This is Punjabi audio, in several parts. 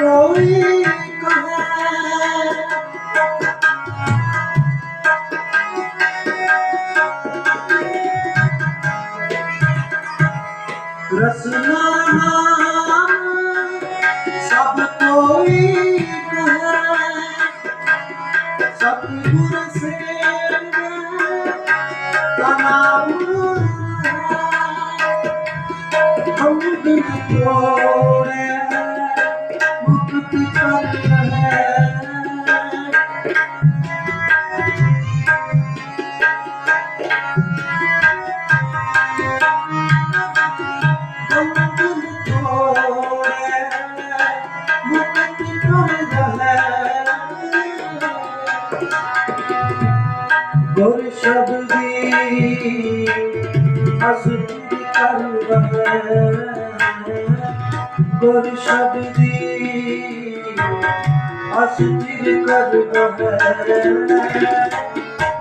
ਕੋਈ ਰਸਨਾ ਨਾਮ ਸਭ ਕੋਈ ਕਹੇ ਸਤਿਗੁਰ ਸੇਵ ਨਾਮ ਹਮ ਦਿਨ ਤੋੜੇ ਗੁਰ ਸ਼ਬਦੀ ਅਸੁਧ ਕਰ ਗੁਰ ਸ਼ਬਦੀ ਅਸੁਧ ਕਰ ਰਹੇ।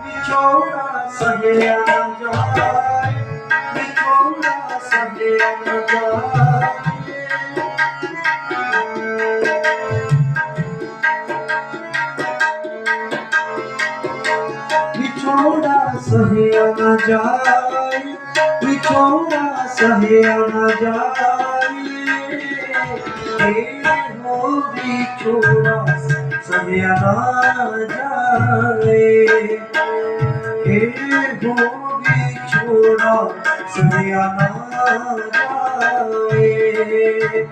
ਵਿਛੋੜਾ ਸਹਿਆ ਜਾਏ, ਵਿਛੋੜਾ ਸਹਿਆ ਜਾਏ। ਸਹਿਆ ਨਾ ਜਾਏ, ਵਿਛੋੜਾ ਸਹਿਆ ਨਾ ਜਾਏ। ਏ ਹੋ ਵਿਛੋੜਾ ਸਹਿਆ ਨਾ ਜਾਏ। ਏ ਹੋ ਵਿਛੋੜਾ ਸਹਿਆ ਨਾ ਜਾਏ।